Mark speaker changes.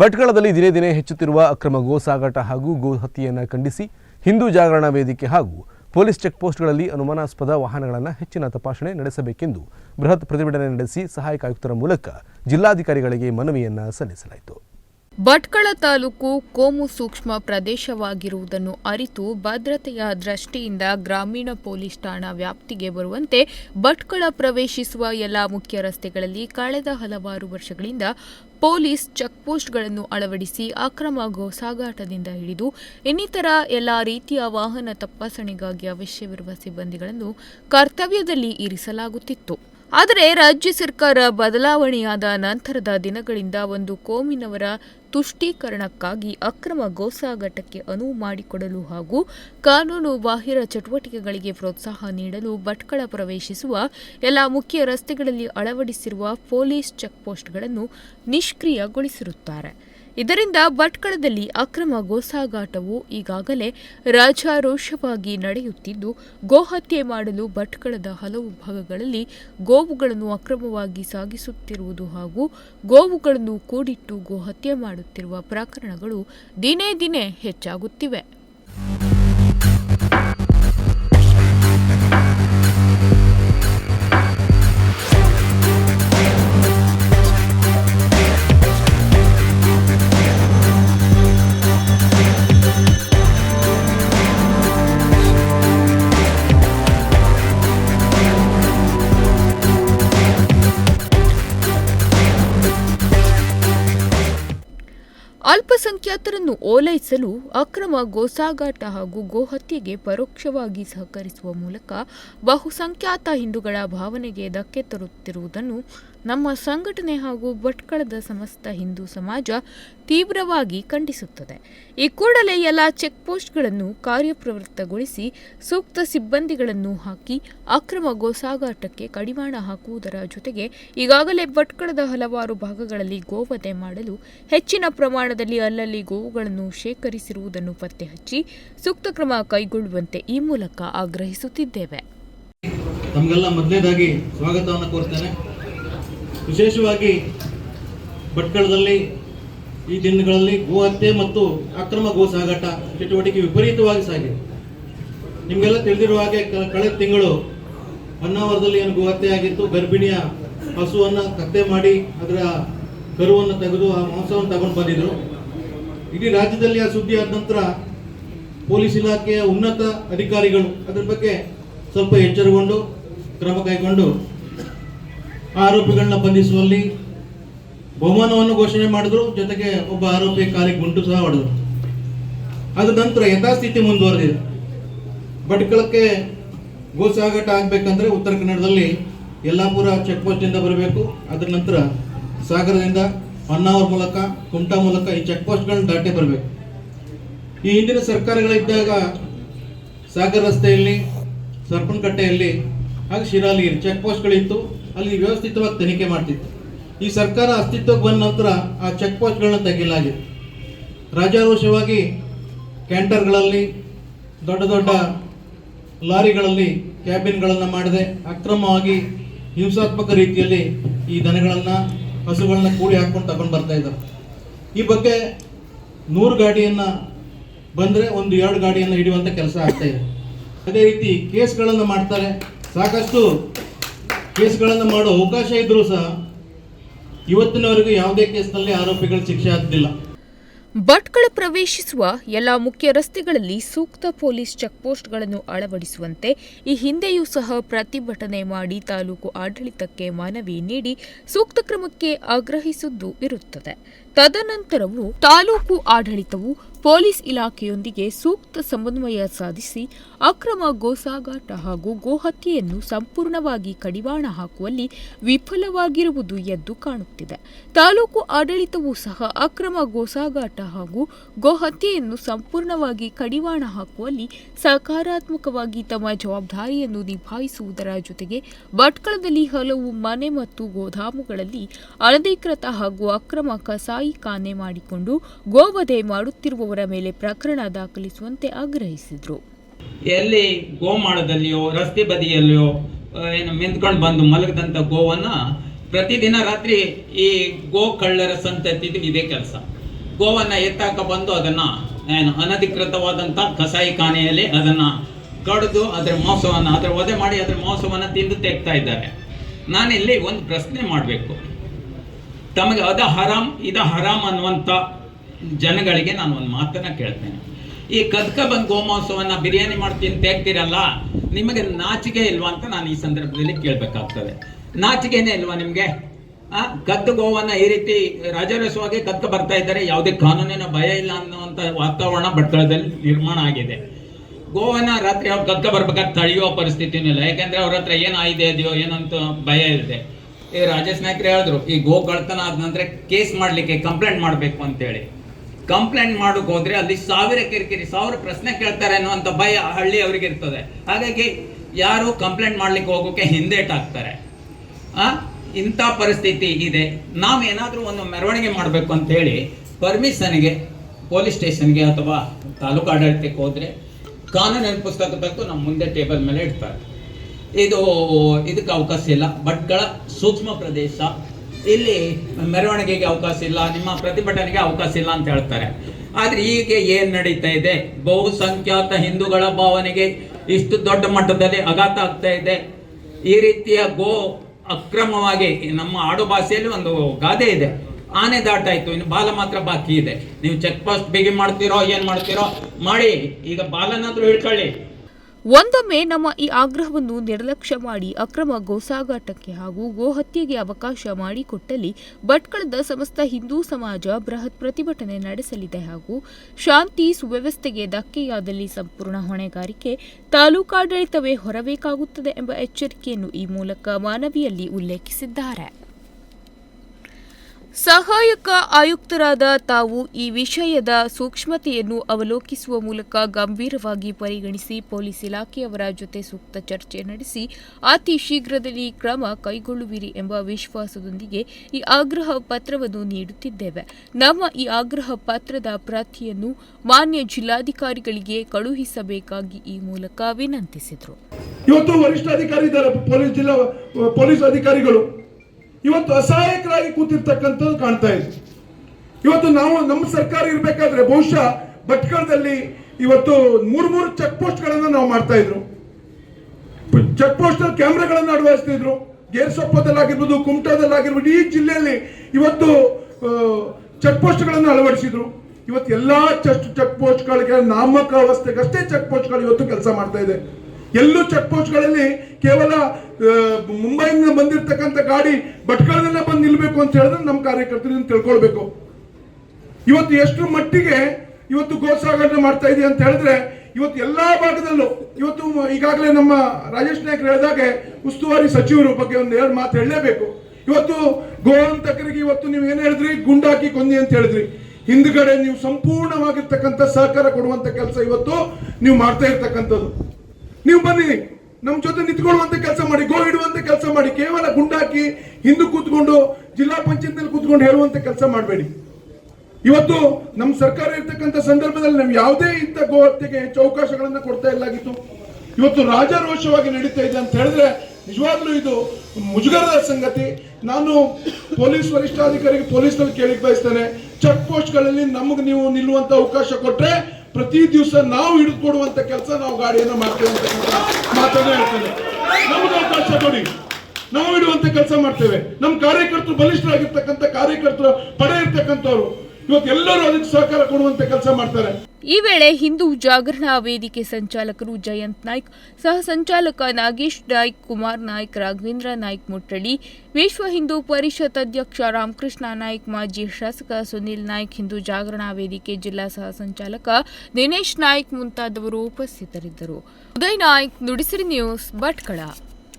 Speaker 1: ಭಟ್ಕಳದಲ್ಲಿ ದಿನೇ ದಿನೇ ಹೆಚ್ಚುತ್ತಿರುವ ಅಕ್ರಮ ಗೋ ಸಾಗಾಟ ಹಾಗೂ ಗೋ ಹತ್ಯೆಯನ್ನು ಖಂಡಿಸಿ ಹಿಂದೂ ಜಾಗರಣ ವೇದಿಕೆ ಹಾಗೂ ಪೊಲೀಸ್ ಚೆಕ್ ಪೋಸ್ಟ್ಗಳಲ್ಲಿ ಅನುಮಾನಾಸ್ಪದ ವಾಹನಗಳನ್ನು ಹೆಚ್ಚಿನ ತಪಾಸಣೆ ನಡೆಸಬೇಕೆಂದು ಬೃಹತ್ ಪ್ರತಿಭಟನೆ ನಡೆಸಿ ಸಹಾಯಕ ಆಯುಕ್ತರ ಮೂಲಕ ಜಿಲ್ಲಾಧಿಕಾರಿಗಳಿಗೆ ಮನವಿಯನ್ನು ಸಲ್ಲಿಸಲಾಯಿತು.
Speaker 2: ಭಟ್ಕಳ ತಾಲೂಕು ಕೋಮು ಸೂಕ್ಷ್ಮ ಪ್ರದೇಶವಾಗಿರುವುದನ್ನು ಅರಿತು ಭದ್ರತೆಯ ದೃಷ್ಟಿಯಿಂದ ಗ್ರಾಮೀಣ ಪೊಲೀಸ್ ಠಾಣಾ ವ್ಯಾಪ್ತಿಗೆ ಬರುವಂತೆ ಭಟ್ಕಳ ಪ್ರವೇಶಿಸುವ ಎಲ್ಲ ಮುಖ್ಯ ರಸ್ತೆಗಳಲ್ಲಿ ಕಳೆದ ಹಲವಾರು ವರ್ಷಗಳಿಂದ ಪೊಲೀಸ್ ಚೆಕ್ಪೋಸ್ಟ್ಗಳನ್ನು ಅಳವಡಿಸಿ ಅಕ್ರಮ ಗೋಸಾಗಾಟದಿಂದ ಹಿಡಿದು ಇನ್ನಿತರ ಎಲ್ಲ ರೀತಿಯ ವಾಹನ ತಪಾಸಣೆಗಾಗಿ ಅವಶ್ಯವಿರುವ ಸಿಬ್ಬಂದಿಗಳನ್ನು ಕರ್ತವ್ಯದಲ್ಲಿ ಇರಿಸಲಾಗುತ್ತಿತ್ತು. ಆದರೆ ರಾಜ್ಯ ಸರ್ಕಾರ ಬದಲಾವಣೆಯಾದ ನಂತರದ ದಿನಗಳಿಂದ ಒಂದು ಕೋಮಿನವರ ತುಷ್ಟೀಕರಣಕ್ಕಾಗಿ ಅಕ್ರಮ ಗೋಸಾಗಟಕ್ಕೆ ಅನುವು ಮಾಡಿಕೊಡಲು ಹಾಗೂ ಕಾನೂನು ಬಾಹಿರ ಚಟುವಟಿಕೆಗಳಿಗೆ ಪ್ರೋತ್ಸಾಹ ನೀಡಲು ಭಟ್ಕಳ ಪ್ರವೇಶಿಸುವ ಎಲ್ಲ ಮುಖ್ಯ ರಸ್ತೆಗಳಲ್ಲಿ ಅಳವಡಿಸಿರುವ ಪೊಲೀಸ್ ಚೆಕ್ಪೋಸ್ಟ್ಗಳನ್ನು ನಿಷ್ಕ್ರಿಯಗೊಳಿಸಿರುತ್ತಾರೆ. ಇದರಿಂದ ಭಟ್ಕಳದಲ್ಲಿ ಅಕ್ರಮ ಗೋಸಾಗಾಟವು ಈಗಾಗಲೇ ರಾಜಾರೋಷವಾಗಿ ನಡೆಯುತ್ತಿದ್ದು, ಗೋಹತ್ಯೆ ಮಾಡಲು ಭಟ್ಕಳದ ಹಲವು ಭಾಗಗಳಲ್ಲಿ ಗೋವುಗಳನ್ನು ಅಕ್ರಮವಾಗಿ ಸಾಗಿಸುತ್ತಿರುವುದು ಹಾಗೂ ಗೋವುಗಳನ್ನು ಕೂಡಿಟ್ಟು ಗೋಹತ್ಯೆ ಮಾಡುತ್ತಿರುವ ಪ್ರಕರಣಗಳು ದಿನೇ ದಿನೇ ಹೆಚ್ಚಾಗುತ್ತಿವೆ. ಅಲ್ಪಸಂಖ್ಯಾತರನ್ನು ಓಲೈಸಲು ಅಕ್ರಮ ಗೋಸಾಗಾಟ ಹಾಗೂ ಗೋಹತ್ಯೆಗೆ ಪರೋಕ್ಷವಾಗಿ ಸಹಕರಿಸುವ ಮೂಲಕ ಬಹುಸಂಖ್ಯಾತ ಹಿಂದೂಗಳ ಭಾವನೆಗೆ ಧಕ್ಕೆ ತರುತ್ತಿರುವುದನ್ನು ನಮ್ಮ ಸಂಘಟನೆ ಹಾಗೂ ಭಟ್ಕಳದ ಸಮಸ್ತ ಹಿಂದೂ ಸಮಾಜ ತೀವ್ರವಾಗಿ ಖಂಡಿಸುತ್ತದೆ. ಈ ಕೂಡಲೇ ಎಲ್ಲ ಚೆಕ್ಪೋಸ್ಟ್ಗಳನ್ನು ಕಾರ್ಯಪ್ರವೃತ್ತಗೊಳಿಸಿ ಸೂಕ್ತ ಸಿಬ್ಬಂದಿಗಳನ್ನು ಹಾಕಿ ಅಕ್ರಮ ಗೋಸಾಗಾಟಕ್ಕೆ ಕಡಿವಾಣ ಹಾಕುವುದರ ಜೊತೆಗೆ ಈಗಾಗಲೇ ಭಟ್ಕಳದ ಹಲವಾರು ಭಾಗಗಳಲ್ಲಿ ಗೋವಧೆ ಮಾಡಲು ಹೆಚ್ಚಿನ ಪ್ರಮಾಣದಲ್ಲಿ ಅಲ್ಲಲ್ಲಿ ಗೋವುಗಳನ್ನು ಶೇಖರಿಸಿರುವುದನ್ನು ಪತ್ತೆ ಹಚ್ಚಿ ಸೂಕ್ತ ಕ್ರಮ ಕೈಗೊಳ್ಳುವಂತೆ ಈ ಮೂಲಕ ಆಗ್ರಹಿಸುತ್ತಿದ್ದೇವೆ.
Speaker 3: ತಮಗೆಲ್ಲ ಮೊದಲನೇದಾಗಿ ಸ್ವಾಗತವನ್ನು ಕೋರ್ತೇನೆ. ವಿಶೇಷವಾಗಿ ಭಟ್ಕಳದಲ್ಲಿ, ಈ ದಿನಗಳಲ್ಲಿ ಗೋ ಹತ್ಯೆ ಮತ್ತು ಅಕ್ರಮ ಗೋ ಸಾಗಾಟ ಚಟುವಟಿಕೆ ವಿಪರೀತವಾಗಿ ಸಾಗಿದೆ. ನಿಮಗೆಲ್ಲ ತಿಳಿದಿರುವ ಹಾಗೆ ಕಳೆದ ತಿಂಗಳು ಹೊನ್ನಾವರದಲ್ಲಿ ಏನು ಗೋ ಹತ್ಯೆ ಆಗಿತ್ತು, ಗರ್ಭಿಣಿಯ ಹಸುವನ್ನು ಕತ್ತೆ ಮಾಡಿ ಅದರ ಕರುವನ್ನು ತೆಗೆದು ಆ ಮಾಂಸವನ್ನು ತಗೊಂಡು ಬಂದಿದ್ರು. ಇಡೀ ರಾಜ್ಯದಲ್ಲಿ ಆ ಸುದ್ದಿ ಆದ ನಂತರ ಪೊಲೀಸ್ ಇಲಾಖೆಯ ಉನ್ನತ ಅಧಿಕಾರಿಗಳು ಅದರ ಬಗ್ಗೆ ಸ್ವಲ್ಪ ಎಚ್ಚರಗೊಂಡು ಕ್ರಮ ಕೈಗೊಂಡು ಆರೋಪಿಗಳನ್ನ ಬಂಧಿಸುವಲ್ಲಿ ಬಹುಮಾನವನ್ನು ಘೋಷಣೆ ಮಾಡಿದ್ರು, ಜೊತೆಗೆ ಒಬ್ಬ ಆರೋಪಿ ಕಾಲಿಗೆ ಗುಂಟು ಸಹ ಹೊಡೆದ್ರು. ಅದರ ನಂತರ ಯಥಾಸ್ಥಿತಿ ಮುಂದುವರೆದಿದೆ. ಭಟ್ಕಳಕ್ಕೆ ಗೋಸಾಗಟ ಆಗಬೇಕಂದ್ರೆ ಉತ್ತರ ಕನ್ನಡದಲ್ಲಿ ಯಲ್ಲಾಪುರ ಚೆಕ್ ಪೋಸ್ಟ್ ಇಂದ ಬರಬೇಕು. ಅದರ ನಂತರ ಸಾಗರದಿಂದ ಹೊನ್ನಾವರ ಮೂಲಕ, ಕುಮಟಾ ಮೂಲಕ ಈ ಚೆಕ್ ಪೋಸ್ಟ್ಗಳನ್ನ ದಾಟಿ ಬರಬೇಕು. ಈ ಹಿಂದಿನ ಸರ್ಕಾರಗಳಿದ್ದಾಗ ಸಾಗರ ರಸ್ತೆಯಲ್ಲಿ, ಸರ್ಪನಕಟ್ಟೆಯಲ್ಲಿ, ಹಾಗೆ ಶಿರಾಲಿ ಚೆಕ್ ಪೋಸ್ಟ್ಗಳಿತ್ತು ಅಲ್ಲಿ ವ್ಯವಸ್ಥಿತವಾಗಿ ತನಿಖೆ ಮಾಡ್ತಿತ್ತು ಈ ಸರ್ಕಾರ ಅಸ್ತಿತ್ವಕ್ಕೆ ಬಂದ ನಂತರ ಆ ಚೆಕ್ ಪೋಸ್ಟ್ಗಳನ್ನ ತೆಗಿಲಾಗಿದೆ ರಾಜಾರೋಷವಾಗಿ ಕ್ಯಾಂಟರ್ಗಳಲ್ಲಿ, ದೊಡ್ಡ ದೊಡ್ಡ ಲಾರಿಗಳಲ್ಲಿ ಕ್ಯಾಬಿನ್ಗಳನ್ನು ಮಾಡದೆ. ಅಕ್ರಮವಾಗಿ ಹಿಂಸಾತ್ಮಕ ರೀತಿಯಲ್ಲಿ ಈ ದನಗಳನ್ನು, ಹಸುಗಳನ್ನ ಕೂಡಿ ಹಾಕ್ಕೊಂಡು ತಗೊಂಡು ಬರ್ತಾ ಇದ್ದಾರೆ. ಈ ಬಗ್ಗೆ ನೂರು ಗಾಡಿಯನ್ನು ಬಂದರೆ ಒಂದು ಎರಡು ಗಾಡಿಯನ್ನು ಹಿಡಿಯುವಂಥ ಕೆಲಸ ಆಗ್ತಾ ಇದೆ. ಅದೇ ರೀತಿ ಕೇಸ್ಗಳನ್ನು ಮಾಡ್ತಾರೆ. ಸಾಕಷ್ಟು ಕೇಸ್ಗಳನ್ನು ಮಾಡೋ ಅವಕಾಶ ಇದ್ರೂ ಸಹ ಇವತ್ತಿನವರೆಗೂ ಯಾವುದೇ ಕೇಸ್ನಲ್ಲಿ ಆರೋಪಿಗಳು ಶಿಕ್ಷೆ ಆಗ್ತಿಲ್ಲ.
Speaker 2: ಭಟ್ಕಳ ಪ್ರವೇಶಿಸುವ ಎಲ್ಲ ಮುಖ್ಯ ರಸ್ತೆಗಳಲ್ಲಿ ಸೂಕ್ತ ಪೊಲೀಸ್ ಚೆಕ್ಪೋಸ್ಟ್ಗಳನ್ನು ಅಳವಡಿಸುವಂತೆ ಈ ಹಿಂದೆಯೂ ಸಹ ಪ್ರತಿಭಟನೆ ಮಾಡಿ ತಾಲೂಕು ಆಡಳಿತಕ್ಕೆ ಮನವಿ ನೀಡಿ ಸೂಕ್ತ ಕ್ರಮಕ್ಕೆ ಆಗ್ರಹಿಸಿದ್ದು ಇರುತ್ತದೆ. ತದನಂತರವೂ ತಾಲೂಕು ಆಡಳಿತವು ಪೊಲೀಸ್ ಇಲಾಖೆಯೊಂದಿಗೆ ಸೂಕ್ತ ಸಮನ್ವಯ ಸಾಧಿಸಿ ಅಕ್ರಮ ಗೋಸಾಗಾಟ ಹಾಗೂ ಗೋಹತ್ಯೆಯನ್ನು ಸಂಪೂರ್ಣವಾಗಿ ಕಡಿವಾಣ ಹಾಕುವಲ್ಲಿ ವಿಫಲವಾಗಿರುವುದು ಎದ್ದು ಕಾಣುತ್ತಿದೆ. ತಾಲೂಕು ಆಡಳಿತವೂ ಸಹ ಅಕ್ರಮ ಗೋಸಾಗಾಟ ಹಾಗೂ ಗೋಹತ್ಯೆಯನ್ನು ಸಂಪೂರ್ಣವಾಗಿ ಕಡಿವಾಣ ಹಾಕುವಲ್ಲಿ ಸಕಾರಾತ್ಮಕವಾಗಿ ತಮ್ಮ ಜವಾಬ್ದಾರಿಯನ್ನು ನಿಭಾಯಿಸುವುದರ ಜೊತೆಗೆ ಭಟ್ಕಳದಲ್ಲಿ ಹಲವು ಮನೆ ಮತ್ತು ಗೋದಾಮುಗಳಲ್ಲಿ ಅನಧಿಕೃತ ಹಾಗೂ ಅಕ್ರಮ ಕಸಾಯಿಖಾನೆ ಮಾಡಿಕೊಂಡು ಗೋವಧೆ ಮಾಡುತ್ತಿರುವವರ ಮೇಲೆ ಪ್ರಕರಣ ದಾಖಲಿಸುವಂತೆ ಆಗ್ರಹಿಸಿದರು.
Speaker 4: ಎಲ್ಲಿ ಗೋಮಾಳದಲ್ಲಿಯೋ ರಸ್ತೆ ಬದಿಯಲ್ಲಿಯೋ ಏನು ಮಿಂತ್ಕೊಂಡು ಬಂದು ಮಲಗದಂಥ ಗೋವನ್ನ ಪ್ರತಿದಿನ ರಾತ್ರಿ ಈ ಗೋ ಕಳ್ಳರ ಸಂತತಿ ಇದೇ ಕೆಲಸ. ಗೋವನ್ನು ಎತ್ತಾಕ ಬಂದು ಅದನ್ನು, ಏನು ಅನಧಿಕೃತವಾದಂಥ ಕಸಾಯಿಖಾನೆಯಲ್ಲಿ ಅದನ್ನು ಕಡಿದು ಅದರ ಮಾಂಸವನ್ನು, ಅದರ ವಧೆ ಮಾಡಿ ಅದರ ಮಾಂಸವನ್ನು ತಿಂದು ತೆಗ್ತಾ ಇದ್ದಾರೆ. ನಾನಿಲ್ಲಿ ಒಂದು ಪ್ರಶ್ನೆ ಮಾಡಬೇಕು. ತಮಗೆ ಅದ ಹರಾಮ್, ಇದ ಹರಾಮ್ ಅನ್ನುವಂಥ ಜನಗಳಿಗೆ ನಾನು ಒಂದು ಮಾತನ್ನ ಕೇಳ್ತೇನೆ. ಈ ಕದ್ಕ ಬಂದು ಗೋಮಾಂಸವನ್ನ ಬಿರಿಯಾನಿ ಮಾಡ್ತೀನಿ ತೆಗ್ತೀರಲ್ಲ ನಿಮಗೆ ನಾಚಿಕೆ ಇಲ್ವಾ ಅಂತ ನಾನು ಈ ಸಂದರ್ಭದಲ್ಲಿ ಕೇಳಬೇಕಾಗ್ತದೆ. ನಾಚಿಕೆನೇ ಇಲ್ವಾ ನಿಮಗೆ? ಕದ್ದು ಗೋವನ್ನ ಈ ರೀತಿ ರಾಜರಸವಾಗಿ ಕದ್ದು ಬರ್ತಾ ಇದ್ದಾರೆ, ಯಾವುದೇ ಕಾನೂನಿನ ಭಯ ಇಲ್ಲ ಅನ್ನುವಂಥ ವಾತಾವರಣ ಭಟ್ಕಳದಲ್ಲಿ ನಿರ್ಮಾಣ ಆಗಿದೆ. ಗೋವನ್ನ ರಾತ್ರಿ ಅವ್ರು ಕದ್ಕ ಬರ್ಬೇಕಾದ್ರೆ ತಡೆಯುವ ಪರಿಸ್ಥಿತಿನೂ ಇಲ್ಲ. ಯಾಕಂದ್ರೆ ಅವ್ರ ಹತ್ರ ಏನು ಆಯ್ದೆ ಇದೆಯೋ ಏನಂತ ಭಯ ಇದೆ. ಈ ರಾಜೇಶ್ ನಾಯ್ಕರು ಹೇಳಿದ್ರು, ಈ ಗೋ ಕಳ್ತನ ಆದ ನಂತರ ಕೇಸ್ ಮಾಡ್ಲಿಕ್ಕೆ ಕಂಪ್ಲೇಂಟ್ ಮಾಡಬೇಕು ಅಂತೇಳಿ. ಕಂಪ್ಲೇಂಟ್ ಮಾಡೋಕೆ ಹೋದ್ರೆ ಅಲ್ಲಿ ಸಾವಿರ ಕಿರಿಕಿರಿ, ಸಾವಿರ ಪ್ರಶ್ನೆ ಕೇಳ್ತಾರೆ ಅನ್ನುವಂಥ ಭಯ ಹಳ್ಳಿ ಅವರಿಗೆ ಇರ್ತದೆ. ಹಾಗಾಗಿ ಯಾರು ಕಂಪ್ಲೇಂಟ್ ಮಾಡ್ಲಿಕ್ಕೆ ಹೋಗೋಕೆ ಹಿಂದೇಟಾಗ್ತಾರೆ ಆ, ಇಂಥ ಪರಿಸ್ಥಿತಿ ಇದೆ. ನಾವೇನಾದರೂ ಒಂದು ಮೆರವಣಿಗೆ ಮಾಡಬೇಕು ಅಂತ ಹೇಳಿ ಪರ್ಮಿಷನ್ಗೆ ಪೊಲೀಸ್ ಸ್ಟೇಷನ್ಗೆ ಅಥವಾ ತಾಲೂಕು ಆಡಳಿತಕ್ಕೆ ಹೋದರೆ ಕಾನೂನಿನ ಪುಸ್ತಕ ತೆಗೆದು ನಮ್ಮ ಮುಂದೆ ಟೇಬಲ್ ಮೇಲೆ ಇಡ್ತಾರೆ. ಇದು, ಇದಕ್ಕೆ ಅವಕಾಶ ಇಲ್ಲ. ಭಟ್ಗಳ ಸೂಕ್ಷ್ಮ ಪ್ರದೇಶ ಇಲ್ಲಿ ಮೆರವಣಿಗೆಗೆ ಅವಕಾಶ ಇಲ್ಲ, ನಿಮ್ಮ ಪ್ರತಿಭಟನೆಗೆ ಅವಕಾಶ ಇಲ್ಲ ಅಂತ ಹೇಳ್ತಾರೆ. ಆದ್ರೆ ಈಗ ಏನ್ ನಡೀತಾ ಇದೆ? ಬಹುಸಂಖ್ಯಾತ ಹಿಂದೂಗಳ ಭಾವನೆಗೆ ಇಷ್ಟು ದೊಡ್ಡ ಮಟ್ಟದಲ್ಲಿ ಆಘಾತ ಆಗ್ತಾ ಇದೆ. ಈ ರೀತಿಯ ಗೋ ಅಕ್ರಮವಾಗಿ ನಮ್ಮ ಆಡು ಭಾಷೆಯಲ್ಲಿ ಒಂದು ಗಾದೆ ಇದೆ. ಆನೆ ದಾಟಾಯ್ತು, ಇನ್ನು ಬಾಲ ಮಾತ್ರ ಬಾಕಿ ಇದೆ. ನೀವು ಚೆಕ್ ಪೋಸ್ಟ್ ಬಿಗಿ ಮಾಡ್ತೀರೋ, ಏನ್ ಮಾಡ್ತೀರೋ, ಮಾಡಿ. ಈಗ ಬಾಲನಾದ್ರೂ ಹಿಡ್ಕೊಳ್ಳಿ.
Speaker 2: ಒಂದೊಮ್ಮೆ ನಮ್ಮ ಈ ಆಗ್ರಹವನ್ನು ನಿರ್ಲಕ್ಷ್ಯ ಮಾಡಿ ಅಕ್ರಮ ಗೋಸಾಗಾಟಕ್ಕೆ ಹಾಗೂ ಗೋಹತ್ಯೆಗೆ ಅವಕಾಶ ಮಾಡಿಕೊಟ್ಟಲ್ಲಿ ಭಟ್ಕಳದ ಸಮಸ್ತ ಹಿಂದೂ ಸಮಾಜ ಬೃಹತ್ ಪ್ರತಿಭಟನೆ ನಡೆಸಲಿದೆ ಹಾಗೂ ಶಾಂತಿ ಸುವ್ಯವಸ್ಥೆಗೆ ಧಕ್ಕೆಯಾದಲ್ಲಿ ಸಂಪೂರ್ಣ ಹೊಣೆಗಾರಿಕೆ ತಾಲೂಕಾಡಳಿತವೇ ಹೊರಬೇಕಾಗುತ್ತದೆ ಎಂಬ ಎಚ್ಚರಿಕೆಯನ್ನು ಈ ಮೂಲಕ ಮಾನವಿಯಲ್ಲಿ ಉಲ್ಲೇಖಿಸಿದ್ದಾರೆ. ಸಹಾಯಕ ಆಯುಕ್ತರಾದ ತಾವು ಈ ವಿಷಯದ ಸೂಕ್ಷ್ಮತೆಯನ್ನು ಅವಲೋಕಿಸುವ ಮೂಲಕ ಗಂಭೀರವಾಗಿ ಪರಿಗಣಿಸಿ ಪೊಲೀಸ್ ಇಲಾಖೆಯವರ ಜೊತೆ ಸೂಕ್ತ ಚರ್ಚೆ ನಡೆಸಿ ಅತಿ ಶೀಘ್ರದಲ್ಲಿ ಕ್ರಮ ಕೈಗೊಳ್ಳುವಿರಿ ಎಂಬ ವಿಶ್ವಾಸದೊಂದಿಗೆ ಈ ಆಗ್ರಹ ಪತ್ರವನ್ನು ನೀಡುತ್ತಿದ್ದೇವೆ. ನಮ್ಮ ಈ ಆಗ್ರಹ ಪತ್ರದ ಪ್ರತಿಯನ್ನು ಮಾನ್ಯ ಜಿಲ್ಲಾಧಿಕಾರಿಗಳಿಗೆ ಕಳುಹಿಸಬೇಕಾಗಿ ಈ ಮೂಲಕ ವಿನಂತಿಸಿದರು.
Speaker 5: ಇವತ್ತು ಅಸಹಾಯಕರಾಗಿ ಕೂತಿರ್ತಕ್ಕಂಥದ್ದು ಕಾಣ್ತಾ ಇದೆ. ಇವತ್ತು ನಾವು ನಮ್ಮ ಸರ್ಕಾರ ಇರಬೇಕಾದ್ರೆ ಬಹುಶಃ ಭಟ್ಕಳದಲ್ಲಿ ಇವತ್ತು ಮೂರ್ ಮೂರು ಚೆಕ್ ಪೋಸ್ಟ್ಗಳನ್ನ ನಾವು ಮಾಡ್ತಾ ಇದ್ರು. ಚೆಕ್ ಪೋಸ್ಟ್ ಕ್ಯಾಮ್ರಾಗಳನ್ನು ಅಳವಡಿಸ್ತಿದ್ರು ಗೇರ್ಸೊಪ್ಪದಲ್ಲಾಗಿರ್ಬೋದು ಕುಮಟಾದಲ್ಲಾಗಿರ್ಬೋದು ಈ ಜಿಲ್ಲೆಯಲ್ಲಿ ಇವತ್ತು ಚೆಕ್ ಪೋಸ್ಟ್ಗಳನ್ನು ಅಳವಡಿಸಿದ್ರು. ಇವತ್ತು ಎಲ್ಲಾ ಚೆಕ್ ಚೆಕ್ ಪೋಸ್ಟ್ಗಳಿಗೆ ನಾಮಕ ಅವಸ್ಥೆಗಷ್ಟೇ ಚೆಕ್ ಪೋಸ್ಟ್ಗಳು ಇವತ್ತು ಕೆಲಸ ಮಾಡ್ತಾ ಇದೆ. ಎಲ್ಲೂ ಚೆಕ್ ಪೋಸ್ಟ್ಗಳಲ್ಲಿ ಕೇವಲ ಆ, ಮುಂಬೈನಿಂದ ಬಂದಿರತಕ್ಕಂಥ ಗಾಡಿ ಭಟ್ಕಳದಲ್ಲ ಬಂದು ನಿಲ್ಬೇಕು ಅಂತ ಹೇಳಿದ್ರೆ ನಮ್ಮ ಕಾರ್ಯಕರ್ತರು ತಿಳ್ಕೊಳ್ಬೇಕು. ಇವತ್ತು ಎಷ್ಟು ಮಟ್ಟಿಗೆ ಇವತ್ತು ಗೋಸಾಗರಣೆ ಮಾಡ್ತಾ ಇದೆ ಅಂತ ಹೇಳಿದ್ರೆ ಇವತ್ತು ಎಲ್ಲಾ ಭಾಗದಲ್ಲೂ ಇವತ್ತು ಈಗಾಗಲೇ ನಮ್ಮ ರಾಜೇಶ್ ನಾಯ್ಕರು ಹೇಳಿದಾಗೆ ಉಸ್ತುವಾರಿ ಸಚಿವರು ಬಗ್ಗೆ ಒಂದು ಎರಡು ಮಾತು ಹೇಳಲೇಬೇಕು. ಇವತ್ತು ಗೋವಂತಕರಿಗೆ ಇವತ್ತು ನೀವು ಏನು ಹೇಳಿದ್ರಿ? ಗುಂಡಾಕಿ ಕೊಂದಿ ಅಂತ ಹೇಳಿದ್ರಿ. ಹಿಂದ್ಗಡೆ ನೀವು ಸಂಪೂರ್ಣವಾಗಿರ್ತಕ್ಕಂಥ ಸಹಕಾರ ಕೊಡುವಂತ ಕೆಲಸ ಇವತ್ತು ನೀವು ಮಾಡ್ತಾ ಇರ್ತಕ್ಕಂಥದ್ದು. ನೀವು ಬನ್ನಿ. ನಮ್ಮ ಜೊತೆ ನಿಂತ್ಕೊಳ್ಳುವಂತ ಕೆಲಸ ಮಾಡಿ ಗೋ ಇಡುವಂತ ಕೆಲಸ ಮಾಡಿ, ಕೇವಲ ಗುಂಡಾಕಿ ಹಿಂದೆ ಕೂತ್ಕೊಂಡು, ಜಿಲ್ಲಾ ಪಂಚಾಯತ್ನಲ್ಲಿ ಕೂತ್ಕೊಂಡು ಹೇಳುವಂತ ಕೆಲಸ ಮಾಡಬೇಡಿ. ಇವತ್ತು ನಮ್ಮ ಸರ್ಕಾರ ಇರ್ತಕ್ಕಂಥ ಸಂದರ್ಭದಲ್ಲಿ ನಾವು ಯಾವುದೇ ಇಂಥ ಗೋಹತ್ಯೆಗೆ ಹೆಚ್ಚು ಅವಕಾಶಗಳನ್ನ ಕೊಡ್ತಾ ಇಲ್ಲಾಗಿತ್ತು. ಇವತ್ತು ರಾಜಾರೋಷವಾಗಿ ನಡೀತಾ ಇದೆ ಅಂತ ಹೇಳಿದ್ರೆ ನಿಜವಾಗ್ಲೂ ಇದು ಮುಜುಗರದ ಸಂಗತಿ. ನಾನು ಪೊಲೀಸ್ ವರಿಷ್ಠಾಧಿಕಾರಿಗೆ ಪೊಲೀಸ್ನಲ್ಲಿ ಕೇಳಿಕ್ ಬಯಸ್ತೇನೆ ಚೆಕ್ ಪೋಸ್ಟ್ಗಳಲ್ಲಿ ನಮಗೆ ನೀವು ನಿಲ್ಲುವಂತ ಅವಕಾಶ ಕೊಟ್ರೆ ಪ್ರತಿ ದಿವಸ ನಾವು ಹಿಡಿದುಕೊಡುವಂತ ಕೆಲಸ ನಾವು ಗಾಡಿಯನ್ನ ಮಾಡ್ತೇವೆ ಮಾತನ್ನ ಹೇಳ್ತೇನೆ. ನಮ್ಗೆ ಅವಕಾಶ ಕೊಡಿ. ನಾವು ಇಡುವಂತ ಕೆಲಸ ಮಾಡ್ತೇವೆ. ನಮ್ಮ ಕಾರ್ಯಕರ್ತರು ಬಲಿಷ್ಠರಾಗಿರ್ತಕ್ಕಂಥ ಕಾರ್ಯಕರ್ತರು ಪಡೆ ಇರ್ತಕ್ಕಂಥವ್ರು. ಇವತ್ತು ಎಲ್ಲರೂ ಅದಕ್ಕೆ ಸಹಕಾರ ಕೊಡುವಂತ ಕೆಲಸ ಮಾಡ್ತಾರೆ.
Speaker 2: ಈ ವೇಳೆ ಹಿಂದೂ ಜಾಗರಣಾ ವೇದಿಕೆ ಸಂಚಾಲಕರು ಜಯಂತ್ ನಾಯ್ಕ್, ಸಹ ಸಂಚಾಲಕ ನಾಗೇಶ್ ನಾಯ್ಕ್, ಕುಮಾರ್ ನಾಯ್ಕ್, ರಾಘವೇಂದ್ರ ನಾಯ್ಕ್ ಮುಟ್ಟಳ್ಳಿ ವಿಶ್ವ ಹಿಂದೂ ಪರಿಷತ್ ಅಧ್ಯಕ್ಷ ರಾಮಕೃಷ್ಣ ನಾಯ್ಕ್, ಮಾಜಿ ಶಾಸಕ ಸುನಿಲ್ ನಾಯ್ಕ್, ಹಿಂದೂ ಜಾಗರಣಾ ವೇದಿಕೆ ಜಿಲ್ಲಾ ಸಹ ಸಂಚಾಲಕ ದಿನೇಶ್ ನಾಯ್ಕ್ ಮುಂತಾದವರು ಉಪಸ್ಥಿತರಿದ್ದರು. ಉದಯ್ ನಾಯ್ಕ್ ನುಡಿಸಿರಿ ನ್ಯೂಸ್ ಭಟ್ಕಳ.